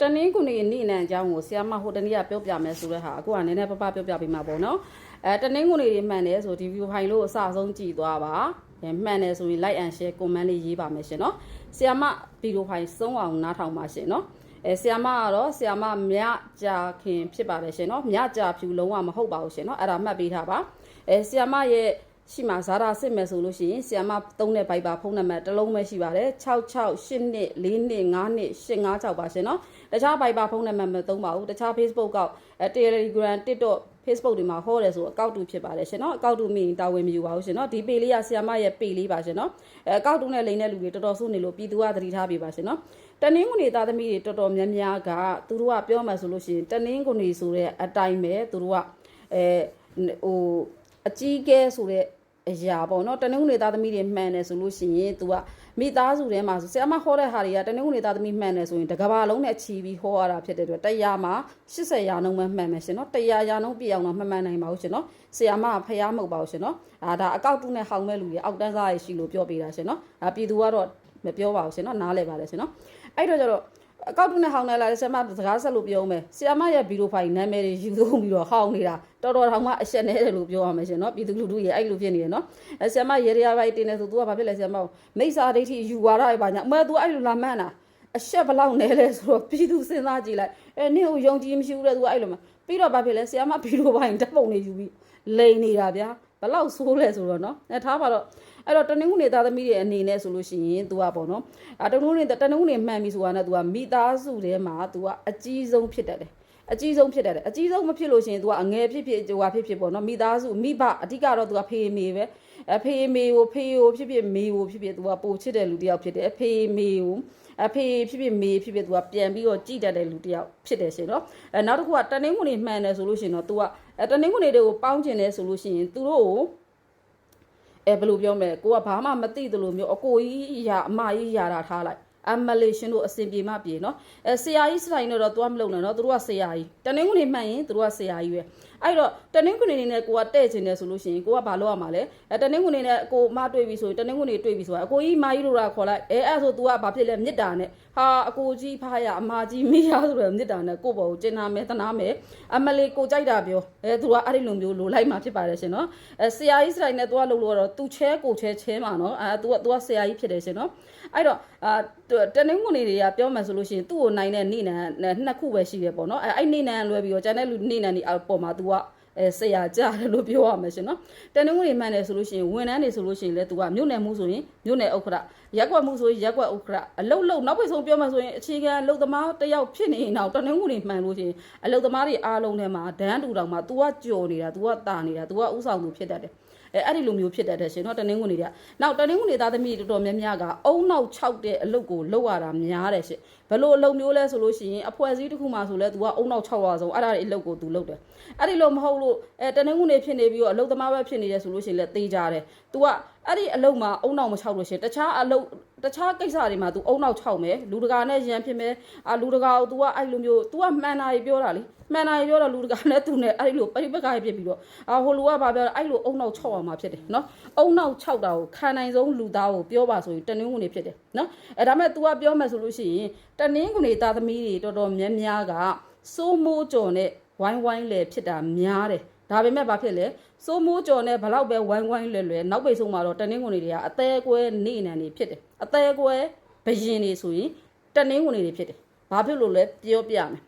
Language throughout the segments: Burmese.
တနင်းကုနေနိနန်အကြောင်းကိုဆရာမဟိုတနေ့ကပြောပြမယ်ဆိုတဲ့ဟာအခုကနည်းနည်းပပပြောပြပေးမှာပေါ့နော်အဲတနင်းကုနေတွေမှန်တယ်ဆိုဒီ view file လို့အစဆုံးကြည့်သွားပါအဲမှန်တယ်ဆိုရင် like and share comment လေးရေးပါမယ်ရှင်နော်ဆရာမဗီဒီယိုဖိုင်စုံအောင်နားထောင်ပါရှင်နော်အဲဆီယာမကတော့ဆီယာမမြကြာခင်ဖြစ်ပါတယ်ရှင်နော်မြကြာဖြူလုံးဝမဟုတ်ပါဘူးရှင်နော်အဲ့ဒါမှတ်ပေးထားပါအဲဆီယာမရဲ့ ရှိမှဇာတာစစ်မယ်ဆိုလို့ရှိရင်ဆီယာမသုံးတဲ့ဘိုက်ပါဖုန်းနံပါတ်တစ်လုံးပဲရှိပါတယ်66 8နှစ်4နှစ်5နှစ်856ပါရှင်နော်တခြားဘိုက်ပါဖုန်းနံပါတ်မသုံးပါဘူးတခြား Facebook ကောက်အဲ Telegram TikTok Facebook တွေမှာဟောတယ်ဆိုအကောက်တူဖြစ်ပါတယ်ရှင်နော်အကောက်တူမိရင်တာဝန်မယူပါဘူးရှင်နော်ဒီပေလေးကဆီယာမရဲ့ပေလေးပါရှင်နော်အဲအကောက်တူနဲ့လိန်တဲ့လူတွေတော်တော်ဆိုးနေလို့ပြည်သူကသတိထားပေးပါရှင်နော်တနင်းကုန်နေသားသမီးတွေတော်တော်များများကသူတို့ကပြောမှဆိုလို့ရှိရင်တနင်းကုန်နေဆိုတဲ့အတိုင်းပဲသူတို့ကအဲဟိုအကြီးကဲဆိုတဲ့ အရာပေါ့နော်တနင်္ဂနွေသားသမီးတွေမှန်တယ်ဆိုလို့ရှိရင် तू ကမိသားစုထဲမှာဆိုဆရာမဟောတဲ့ဟာတွေကတနင်္ဂနွေသားသမီးမှန်တယ်ဆိုရင်တကဘာလုံးနဲ့ချီပြီးဟောရတာဖြစ်တဲ့အတွက်တရားမှာ80ရာနှုန်းပဲမှန်မယ်ရှင်နော်တရားရာနှုန်းပြည့်အောင်တော့မမှန်နိုင်ပါဘူးရှင်နော်ဆရာမကဖျားမဟုတ်ပါဘူးရှင်နော်အာဒါအကောက်တုနဲ့ဟောင်းမဲ့လူတွေအောက်တန်းစားရရှိလို့ပြောပေးတာရှင်နော်အာပြည်သူကတော့မပြောပါဘူးရှင်နော်နားလဲပါတယ်ရှင်နော်အဲ့တော့ကျတော့ အကောက်တုနဲ့ဟောင်းနေလာဆရာမစကားဆက်လို့ပြောမယ်ဆရာမရဲ့ဗီဒီယိုဖိုင်နာမည်တွေယူသုံးပြီးတော့ဟောင်းနေတာတော်တော်တောင်မှအရှက်နေတယ်လို့ပြောရမယ်ရှင်နော်ပြည်သူလူထုရဲ့အဲ့လိုဖြစ်နေရနော်အဲဆရာမရေရရပိုက်တင်နေဆို तू ကဘာဖြစ်လဲဆရာမမိစ္ဆာဒိဋ္ဌိယူဝါဒတွေပါညာအမဲ तू အဲ့လိုလာမှန်းတာအရှက်ဘလောက်နေလဲဆိုတော့ပြည်သူစဉ်းစားကြည့်လိုက်အဲနင့်ကိုယုံကြည်မရှိဘူးတဲ့ तू အဲ့လိုမှပြီးတော့ဘာဖြစ်လဲဆရာမဗီဒီယိုဖိုင်ဓာတ်ပုံတွေယူပြီးလိန်နေတာဗျာဘလောက်ဆိုးလဲဆိုတော့နော်အဲထားပါတော့ အဲ့တော့တနင်္ဂနွေသားသမီးတွေအနေနဲ့ဆိုလို့ရှိရင် तू อ่ะပေါ့နော်အတနင်္ဂနွေတနင်္ဂနွေမှန်ပြီဆိုတာနဲ့ तू อ่ะမိသားစုထဲမှာ तू อ่ะအကြီးဆုံးဖြစ်တတ်တယ်အကြီးဆုံးဖြစ်တတ်တယ်အကြီးဆုံးမဖြစ်လို့ရှိရင် तू ကအငယ်ဖြစ်ဖြစ်ဟိုဟာဖြစ်ဖြစ်ပေါ့နော်မိသားစုမိဘအဓိကတော့ तू ကဖေးမေပဲအဖေးမေကိုဖေးကိုဖြစ်ဖြစ်မေကိုဖြစ်ဖြစ် तू ကပိုချစ်တဲ့လူတစ်ယောက်ဖြစ်တယ်အဖေးမေကိုအဖေဖြစ်ဖြစ်မေဖြစ်ဖြစ် तू ကပြန်ပြီးတော့ကြည်တတ်တဲ့လူတစ်ယောက်ဖြစ်တယ်ရှင်နော်အဲနောက်တစ်ခုကတနင်္ဂနွေမှန်တယ်ဆိုလို့ရှိရင်တော့ तू ကအဲတနင်္ဂနွေတွေကိုပေါင်းကျင်တယ်ဆိုလို့ရှိရင် तू တို့ကို အဲဘယ်လိုပြောမလဲကိုကဘာမှမသိသလိုမျိုးအကိုကြီးရာအမကြီးရာတာထားလိုက် အမလေးရှင်တို့အစင်ပြေမပြေနော်အဲဆရာကြီးစတိုင်တော့သွားမလုံနဲ့နော်သူတို့ကဆရာကြီးတနင်္ဂနွေမှန်ရင်သူတို့ကဆရာကြီးပဲအဲ့တော့တနင်္ဂနွေနေနဲ့ကိုကတဲ့ချင်တယ်ဆိုလို့ရှိရင်ကိုကဘာလုပ်ရမှာလဲအဲတနင်္ဂနွေနဲ့ကိုမတွေ့ပြီဆိုရင်တနင်္ဂနွေတွေ့ပြီဆိုတာအကိုကြီးမာကြီးတို့ကခေါ်လိုက်အဲအဲ့ဆို तू ကဘာဖြစ်လဲမေတ္တာနဲ့ဟာအကိုကြီးဖားရအမကြီးမိရဆိုတော့မေတ္တာနဲ့ကိုယ့်ဘောကိုကျင်နာမယ်တနာမယ်အမလေးကိုကြိုက်တာပြောအဲ तू ကအဲ့ဒီလိုမျိုးလိုလိုက်မှာဖြစ်ပါတယ်ရှင်နော်အဲဆရာကြီးစတိုင်နဲ့ तू ကလှုပ်လို့တော့ तू ချဲကိုချဲချဲမှာနော်အဲ तू က तू ကဆရာကြီးဖြစ်တယ်ရှင်နော် အဲ့တော့အာတနင်္ဂနွေတွေကပြောမှဆိုလို့ရှိရင်သူ့ကိုနိုင်တဲ့နိနန်နှစ်ခုပဲရှိရပေါ့နော်အဲအဲ့နိနန်လွဲပြီးတော့ကျန်တဲ့လူနိနန်ဒီအပေါ်မှာ तू ကအဲဆရာကြတယ်လို့ပြောရမှာရှင်နော်တနင်္ဂနွေမှန်တယ်ဆိုလို့ရှိရင်ဝန်ထမ်းတွေဆိုလို့ရှိရင်လည်း तू ကမြို့နယ်မှုဆိုရင်မြို့နယ်ဥက္ခရာရက်ကွက်မှုဆိုရင်ရက်ကွက်ဥက္ခရာအလုတ်လုတ်နောက်ပိတ်ဆုံးပြောမှဆိုရင်အခြေခံအလုတ်သမားတယောက်ဖြစ်နေရင်တော့တနင်္ဂနွေမှန်လို့ရှိရင်အလုတ်သမားတွေအားလုံးထဲမှာဒန်းတူတောင်မှာ तू ကကြော်နေတာ तू ကတာနေတာ तू ကဥဆောင်သူဖြစ်တတ်တယ် အဲအဲ့ဒီလိုမျိုးဖြစ်တတ်တယ်ရှင်နော်တနင်္ဂနွေတွေကနောက်တနင်္ဂနွေသားသမီးတော်တော်များများကအုံနောက်6တဲ့အလုပ်ကိုလုပ်ရတာများတယ်ရှင်ဘလို့အလုပ်မျိုးလဲဆိုလို့ရှိရင်အဖွဲ့အစည်းတစ်ခုမှဆိုလဲ तू ကအုံနောက်6ရာဆုံးအဲ့ဒါတွေအလုပ်ကို तू လုပ်တယ်အဲ့ဒီလိုမဟုတ်လို့အဲတနင်္ဂနွေဖြစ်နေပြီးတော့အလုပ်သမားပဲဖြစ်နေတယ်ဆိုလို့ရှိရင်လည်းသိကြတယ် तू က အဲ့ဒီအလုပ်မှာအုံနောက်မ6လို့ရှိရင်တခြားအလုပ်တခြားကိစ္စတွေမှာ तू အုံနောက်6မယ်လူတကာနဲ့ရန်ဖြစ်မယ်အာလူတကာကို तू ကအဲ့လိုမျိုး तू ကမှန်တာကြီးပြောတာလေမှန်တာကြီးပြောတော့လူတကာနဲ့သူနဲ့အဲ့ဒီလိုပရိပက္ခဖြစ်ပြီးတော့အာဟိုလူကဘာပြောအဲ့လိုအုံနောက်6အောင်မှာဖြစ်တယ်နော်အုံနောက်6တာကိုခံနိုင်ဆုံးလူသားကိုပြောပါဆိုရင်တနင်္ဂနွေဖြစ်တယ်နော်အဲဒါမဲ့ तू ကပြောမယ်ဆိုလို့ရှိရင်တနင်္ဂနွေသားသမီးတွေတော်တော်များများကစိုးမိုးကြော်နဲ့ဝိုင်းဝိုင်းလေဖြစ်တာများတယ် ဒါပေမဲ့ဘာဖြစ်လဲစိုးမိုးကြော်နဲ့ဘလောက်ပဲဝိုင်းဝိုင်းလွယ်လွယ်နောက်ပိတ်ဆုံးမှာတော့တနင်္ဂနွေတွေကအသေးကွဲနေနံနေဖြစ်တယ်အသေးကွဲဘရင်တွေဆိုရင်တနင်္ဂနွေတွေဖြစ်တယ်ဘာဖြစ်လို့လဲပြောပြမယ်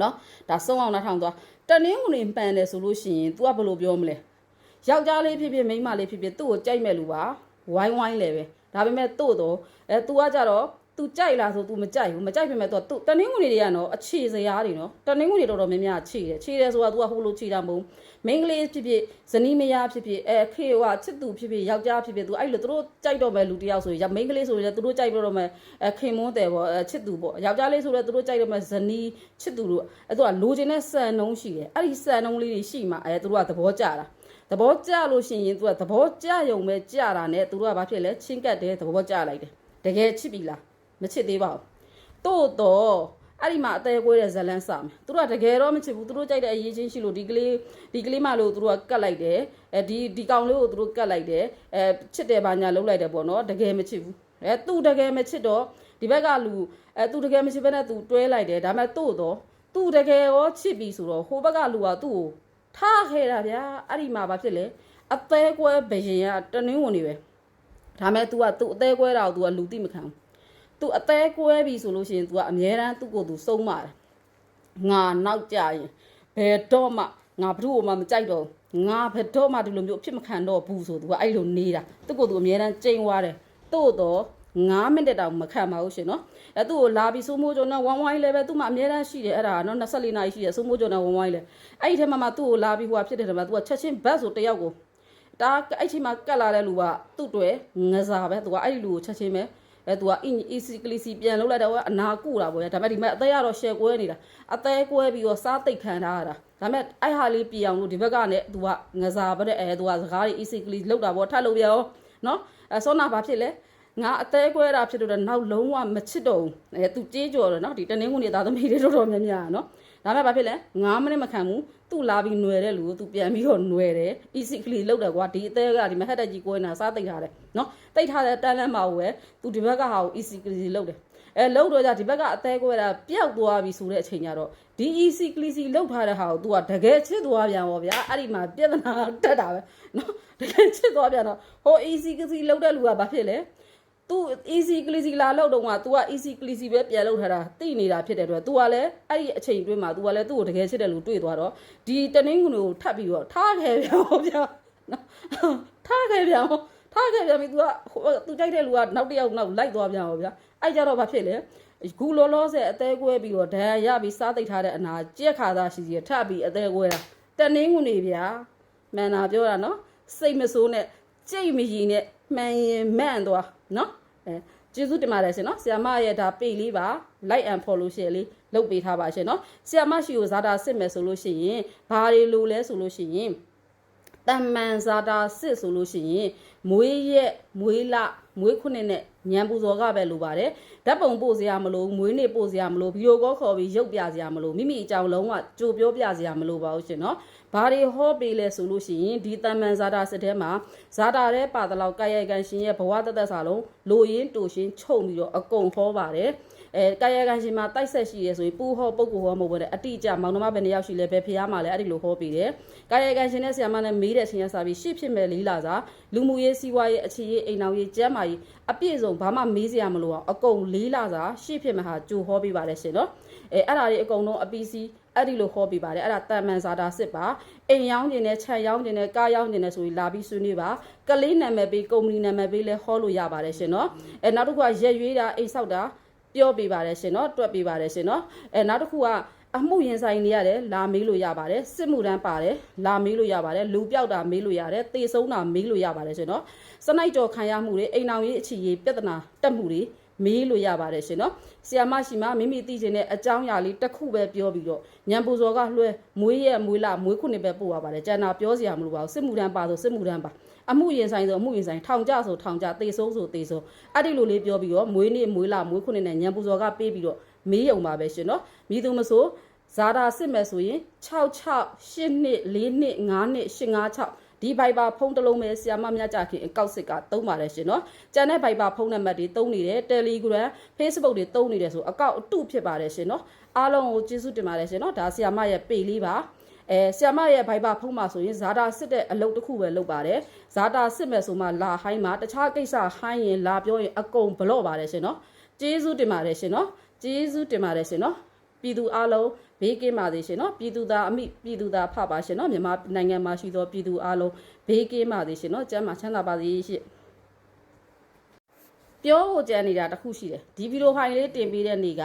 နော်ဒါစုံအောင်နှထောင်သွားတနင်္ဂနွေပန်တယ်ဆိုလို့ရှိရင် तू ကဘယ်လိုပြောမလဲယောက်ျားလေးဖြစ်ဖြစ်မိန်းမလေးဖြစ်ဖြစ်သူ့ကိုကြိုက်မဲ့လူပါဝိုင်းဝိုင်းလေပဲဒါပေမဲ့တို့တော့အဲ तू ကကြတော့ तू ကြိုက်လားဆို तू မကြိုက်ဘူးမကြိုက်ပေမဲ့ तू သူတနင်္ဂနွေတွေကနော်အခြေစရာတွေနော်တနင်္ဂနွေတော်တော်များများခြေတယ်ခြေတယ်ဆိုတာ तू ကဟိုလိုခြေတာမဟုတ်မိန်းကလေးဖြစ်ဖြစ်ဇနီးမယားဖြစ်ဖြစ်အဲခေဟိုချစ်သူဖြစ်ဖြစ်ယောက်ျားဖြစ်ဖြစ် तू အဲ့လိုသူတို့ကြိုက်တော့မဲ့လူတယောက်ဆိုရင်မိန်းကလေးဆိုရင်လည်းသူတို့ကြိုက်တော့မဲ့အဲခင်မွန်းတယ်ပေါ့အဲချစ်သူပေါ့ယောက်ျားလေးဆိုလည်းသူတို့ကြိုက်တော့မဲ့ဇနီးချစ်သူတို့အဲသူကလိုချင်တဲ့စံနှုံးရှိတယ်အဲ့ဒီစံနှုံးလေးတွေရှိမှအဲသူတို့ကသဘောကျတာသဘောကျလို့ရှိရင် तू ကသဘောကျရုံပဲကျတာနဲ့ तू ကဘာဖြစ်လဲချင်းကတ်တယ်သဘောကျလိုက်တယ်တကယ်ချစ်ပြီလား မချစ်သေးပါဘူးတို့တော့အဲ့ဒီမှာအသေးကွဲတဲ့ဇလန်းစမယ်သူတို့ကတကယ်တော့မချစ်ဘူးသူတို့ကြိုက်တဲ့အရေးချင်းရှိလို့ဒီကလေးဒီကလေးမလို့သူတို့ကကတ်လိုက်တယ်အဲဒီဒီကောင်လေးကိုသူတို့ကတ်လိုက်တယ်အဲချစ်တယ်ပါညာလုံးလိုက်တယ်ပေါ့နော်တကယ်မချစ်ဘူးအဲသူတကယ်မချစ်တော့ဒီဘက်ကလူအဲသူတကယ်မရှိဘဲနဲ့သူတွဲလိုက်တယ်ဒါပေမဲ့သူ့တော့သူတကယ်ရောချစ်ပြီဆိုတော့ဟိုဘက်ကလူကသူ့ကိုထားခဲ့တာဗျာအဲ့ဒီမှာဘာဖြစ်လဲအသေးကွဲဘရင်ကတနင်းဝင်နေပဲဒါပေမဲ့ तू ကသူ့အသေးကွဲတာကို तू ကလူတိမခံဘူး သူအသေးကွဲပြီဆိုလို့ရှိရင် तू ကအမြဲတမ်းသူ့ကိုယ်သူစုံးပါတယ်ငါနောက်ကြရင်ဘယ်တော့မှငါဘ누구မှမကြိုက်တော့ငါဘယ်တော့မှဒီလိုမျိုးအဖြစ်မခံတော့ဘူးဆို तू ကအဲ့လိုနေတာသူ့ကိုယ်သူအမြဲတမ်းကြိမ်သွားတယ်တို့တော့9မိနစ်တောင်မခံပါဘူးရှင်နော်အဲသူ့ကိုလာပြီးစိုးမိုးကြုံနဲ့ဝိုင်းဝိုင်းလဲပဲသူ့မှာအများအားရှိတယ်အဲ့ဒါနော်24နာရီရှိတယ်စိုးမိုးကြုံနဲ့ဝိုင်းဝိုင်းလဲအဲ့ဒီထဲမှာမှသူ့ကိုလာပြီးဟိုကဖြစ်တဲ့ထဲမှာသူကချက်ချင်းဘတ်ဆိုတယောက်ကိုဒါအဲ့ချိန်မှာကတ်လာတဲ့လူကသူ့တွေ့ငစားပဲသူကအဲ့ဒီလူကိုချက်ချင်းပဲ အဲသူက easily ပြန်လှုပ်လိုက်တော့အနာကုတာပေါ့ဗျာဒါပေမဲ့ဒီမဲ့အသေးကတော့ share ကွဲနေတာအသေးကွဲပြီးတော့စားသိပ်ခံထားရတာဒါပေမဲ့အဲ့ဟာလေးပြအောင်လို့ဒီဘက်ကနဲ့သူကငစားပဲတဲ့အဲသူကစကားတွေ easily လှုပ်တာပေါ့ထပ်လှုပ်ပြရောနော်အဲဆောနာဘာဖြစ်လဲ ငါအသေးကွဲတာဖြစ်တော့နောက်လုံးဝမချစ်တော့ဘူးအဲ तू ကြေးကြော်တယ်နော်ဒီတနင်္ဂနွေသားသမီးတွေတော်တော်များများနော်ဒါပေမဲ့ဘာဖြစ်လဲ9မိနစ်မခံဘူးသူ့လာပြီးຫນွယ်တဲ့လူကိုသူပြန်ပြီးတော့ຫນွယ်တယ် easy clean လောက်တယ်ကွာဒီအသေးကဒီမဟက်တက်ကြီးကိုနေတာစားတိတ်ထားတယ်နော်တိတ်ထားတဲ့တန်းလန်းမှာကိုပဲသူဒီဘက်ကဟာကို easy clean လောက်တယ်အဲလောက်တော့ကြဒီဘက်ကအသေးကွဲတာပျောက်သွားပြီဆိုတဲ့အချိန်ကျတော့ဒီ easy clean လောက်ထားတဲ့ဟာကို तू ကတကယ်ချစ်သွားပြန်ပါဗျာအဲ့ဒီမှာပြဿနာတက်တာပဲနော်တကယ်ချစ်သွားပြန်တော့ဟို easy clean လောက်တဲ့လူကဘာဖြစ်လဲ तू easy clissy လာလောက်တော့က तू က easy clissy ပဲပြန်လောက်ထားတာသိနေတာဖြစ်တဲ့အတွက် तू ကလည်းအဲ့ဒီအချိန်အတွင်းမှာ तू ကလည်းသူ့ကိုတကယ်ချစ်တယ်လို့တွေ့သွားတော့ဒီတနင်းကုကိုထပ်ပြီးတော့ထားခဲ့ပြန်ဟောဗျာနော်ထားခဲ့ပြန်ဟောထားခဲ့ပြန်ပြီ तू ကဟို तू ကြိုက်တဲ့လူကနောက်တစ်ယောက်နောက်လိုက်သွားပြန်ဟောဗျာအဲ့ကြတော့ဘာဖြစ်လဲဂူလောလောဆယ်အသေးကွဲပြီးတော့ဒဏ်ရာရပြီးစားသိပ်ထားတဲ့အနာကြက်ခါသားရှိစီထပ်ပြီးအသေးကွဲတာတနင်းကုနေဗျာမန်နာပြောတာနော်စိတ်မဆိုးနဲ့ကြိတ်မရီနဲ့မှန်ရင်မှန်သွား နော်အဲကျေးဇူးတင်ပါတယ်ရှင်နော်ဆီယမရဲ့ဒါပေလေးပါ like and follow share လေးလုပ်ပေးထားပါရှင်နော်ဆီယမရှိကိုဇာတာစစ်မယ်ဆိုလို့ရှိရင်ဘာတွေလိုလဲဆိုလို့ရှိရင်တမန်ဇာတာစစ်ဆိုလို့ရှိရင်မွေးရက်မွေးလမွေးခုနှစ်နဲ့ ညံပူဇော်ကပဲလိုပါတယ်ဓာတ်ပုံပို့စရာမလိုမွေးနေ့ပို့စရာမလိုဗီဒီယိုကောခေါ်ပြီးရုပ်ပြစရာမလိုမိမိအကြောင်းလုံးဝကြိုပြောပြစရာမလိုပါဘူးရှင်နော်ဘာတွေဟောပေးလဲဆိုလို့ရှိရင်ဒီတမန်ဇာတာစစ်ထဲမှာဇာတာရဲပါတလောက်ကာယကံရှင်ရဲ့ဘဝတသက်စာလုံးလိုရင်းတူရှင်းချုပ်ပြီးတော့အကုန်ဟောပါတယ် အဲကာယကံရှင်မှာတိုက်ဆက်ရှိရဲဆိုရင်ပူဟောပုဂ္ဂိုလ်ဟောမဟုတ်ဘူးတဲ့အတိအကျမောင်နှမဘယ်နှစ်ယောက်ရှိလဲဘယ်ဖျားမှာလဲအဲ့ဒီလိုဟောပေးတယ်ကာယကံရှင်နဲ့ဆရာမနဲ့မေးတဲ့အချိန်ရစာပြီးရှစ်ဖြစ်မဲ့လေးလာစာလူမှုရေးစီးပွားရေးအခြေရေးအိမ်အောင်ရေးကျန်းမာရေးအပြည့်စုံဘာမှမေးစရာမလိုအောင်အကုန်လေးလာစာရှစ်ဖြစ်မဲ့ဟာကြိုဟောပေးပါတယ်ရှင်နော်အဲအဲ့ဒါတွေအကုန်လုံးအပီစီအဲ့ဒီလိုဟောပြပါတယ်အဲ့ဒါတန်မန်ဇာတာစစ်ပါအိမ်ရောင်းခြင်းနဲ့ခြံရောင်းခြင်းနဲ့ကားရောင်းခြင်းနဲ့ဆိုပြီးလာပြီးဆွေးနွေးပါကလေးနာမည်ပေးကုမ္ပဏီနာမည်ပေးလဲဟောလို့ရပါတယ်ရှင်နော်အဲနောက်တစ်ခုကရက်ရွေးတာအိမ်ဆောက်တာ ပြောပြပါတယ်ရှင်နော်တွက်ပြပါတယ်ရှင်နော်အဲနောက်တစ်ခုကအမှုရင်ဆိုင်နေရတယ်လာမေးလို့ရပါတယ်စစ်မှုတန်းပါတယ်လာမေးလို့ရပါတယ်လူပြောက်တာမေးလို့ရတယ်တေဆုံးတာမေးလို့ရပါတယ်ရှင်နော်စနိုက်ကြော်ခံရမှုတွေအိမ်အောင်ရေးအခြေရေးပြဿနာတက်မှုတွေ မေးလို့ရပါတယ်ရှင်နော်ဆီယာမရှိမှမိမိသိချင်တဲ့အကြောင်းအရာလေးတစ်ခုပဲပြောပြီးတော့ညံပူစော်ကလွှဲမွေးရက်မွေးလာမွေးခုနှစ်ပဲပို့ရပါတယ်ကျန်တာပြောစရာမလိုပါဘူးစစ်မှုတန်းပါဆိုစစ်မှုတန်းပါအမှုရင်ဆိုင်ဆိုအမှုရင်ဆိုင်ထောင်ကြဆိုထောင်ကြတေဆုံးဆိုတေဆုံးအဲ့ဒီလိုလေးပြောပြီးတော့မွေးနေ့မွေးလာမွေးခုနှစ်နဲ့ညံပူစော်ကပေးပြီးတော့မေးရုံပါပဲရှင်နော်မိသူမဆိုဇာတာစစ်မယ်ဆိုရင်66 8နှစ်4နှစ်5နှစ်856 ဒီဘိုက်ပါဖုန်းတစ်လုံးပဲဆီယာမမြကြခင်အကောက်စစ်ကသုံးပါတယ်ရှင်နော်။ကျန်တဲ့ဘိုက်ပါဖုန်းနံပါတ်တွေသုံးနေတယ် Telegram Facebook တွေသုံးနေတယ်ဆိုအကောက်အတုဖြစ်ပါတယ်ရှင်နော်။အားလုံးကိုကျေးဇူးတင်ပါတယ်ရှင်နော်။ဒါဆီယာမရဲ့ပေလေးပါ။အဲဆီယာမရဲ့ဘိုက်ပါဖုန်းမှာဆိုရင်ဇာတာစစ်တဲ့အလုပ်တစ်ခုပဲလုပ်ပါတယ်။ဇာတာစစ်မယ်ဆိုမှလာဟိုင်းမှာတခြားကိစ္စဟိုင်းရင်လာပြောရင်အကုန်ဘလော့ပါတယ်ရှင်နော်။ကျေးဇူးတင်ပါတယ်ရှင်နော်။ကျေးဇူးတင်ပါတယ်ရှင်နော်။ ပြည်သူအားလုံးဘေးကင်းပါစေရှင်နော်ပြည်သူသားအမိပြည်သူသားဖပါရှင်နော်မြန်မာနိုင်ငံမှာရှိသောပြည်သူအားလုံးဘေးကင်းပါစေရှင်နော်ကျမ်းမာချမ်းသာပါစေရှင်ပြောဖို့ကြံနေတာတစ်ခုရှိတယ်ဒီဗီဒီယိုဖိုင်လေးတင်ပေးတဲ့နေ့က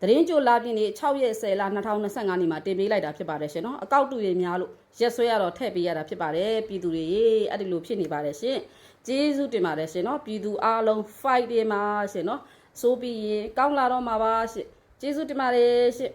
သတင်းကြိုလာပြင်းနေ6ရက်10လ2025နေ့မှာတင်ပေးလိုက်တာဖြစ်ပါတယ်ရှင်နော်အကောက်တူရများလို့ရက်ဆွဲရတော့ထည့်ပေးရတာဖြစ်ပါတယ်ပြည်သူတွေအဲ့ဒီလိုဖြစ်နေပါတယ်ရှင်ကျေးဇူးတင်ပါတယ်ရှင်နော်ပြည်သူအားလုံး fight တင်ပါရှင်နော်ဆိုပြီးရင်ကောင်းလာတော့မှာပါရှင် ကျေးဇူးတင်ပါတယ်ရှင်